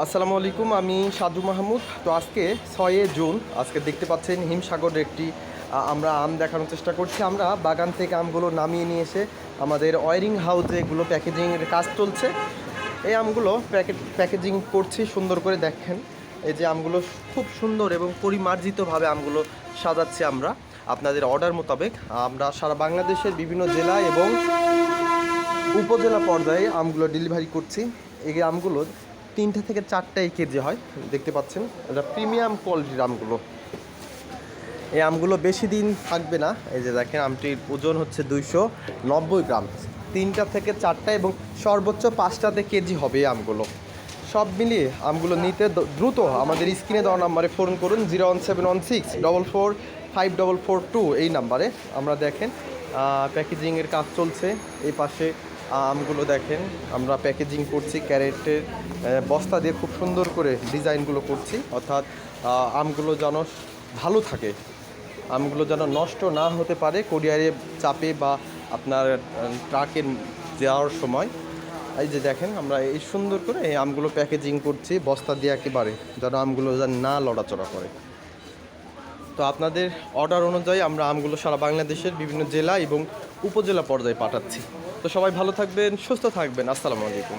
আসসালামু আলাইকুম, আমি সাদু মাহমুদ। তো আজকে ছয়ে জুন, আজকে দেখতে পাচ্ছেন হিমসাগরের একটি আমরা আম দেখানোর চেষ্টা করছি। আমরা বাগান থেকে আমগুলো নামিয়ে নিয়ে এসে আমাদের ওয়ারিং হাউসে এগুলো প্যাকেজিংয়ের কাজ চলছে। এই আমগুলো প্যাকেট, প্যাকেজিং করছি, সুন্দর করে দেখেন। এই যে আমগুলো খুব সুন্দর এবং পরিমার্জিতভাবে আমগুলো সাজাচ্ছি আমরা। আপনাদের অর্ডার মোতাবেক আমরা সারা বাংলাদেশের বিভিন্ন জেলা এবং উপজেলা পর্যায়ে আমগুলো ডেলিভারি করছি। এই আমগুলো তিনটে থেকে চারটাই কেজি হয়, দেখতে পাচ্ছেন। এটা প্রিমিয়াম কোয়ালিটির আমগুলো। এই আমগুলো বেশি দিন থাকবে না। এই যে দেখেন, আমটির ওজন হচ্ছে দুইশো নব্বই গ্রাম। তিনটা থেকে চারটা এবং সর্বোচ্চ পাঁচটাতে কেজি হবে এই আমগুলো। সব মিলিয়ে আমগুলো নিতে দ্রুত আমাদের স্ক্রিনে দেওয়া নাম্বারে ফোন করুন, zero one seven one six double four five double four two এই নাম্বারে। আমরা দেখেন প্যাকেজিংয়ের কাজ চলছে। এই পাশে আমগুলো দেখেন, আমরা প্যাকেজিং করছি, ক্যারেটের বস্তা দিয়ে খুব সুন্দর করে ডিজাইনগুলো করছি। অর্থাৎ আমগুলো যেন ভালো থাকে, আমগুলো যেন নষ্ট না হতে পারে কোরিয়ারে চাপে বা আপনার ট্রাকে যাওয়ার সময়। এই যে দেখেন, আমরা এই সুন্দর করে এই আমগুলো প্যাকেজিং করছি, বস্তা দিয়ে একেবারে, যেন আমগুলো যেন না লড়াচড়া করে। তো আপনাদের অর্ডার অনুযায়ী আমরা আমগুলো সারা বাংলাদেশের বিভিন্ন জেলা এবং উপজেলা পর্যায়ে পাঠাচ্ছি। তো সবাই ভালো থাকবেন, সুস্থ থাকবেন। আসসালামু আলাইকুম।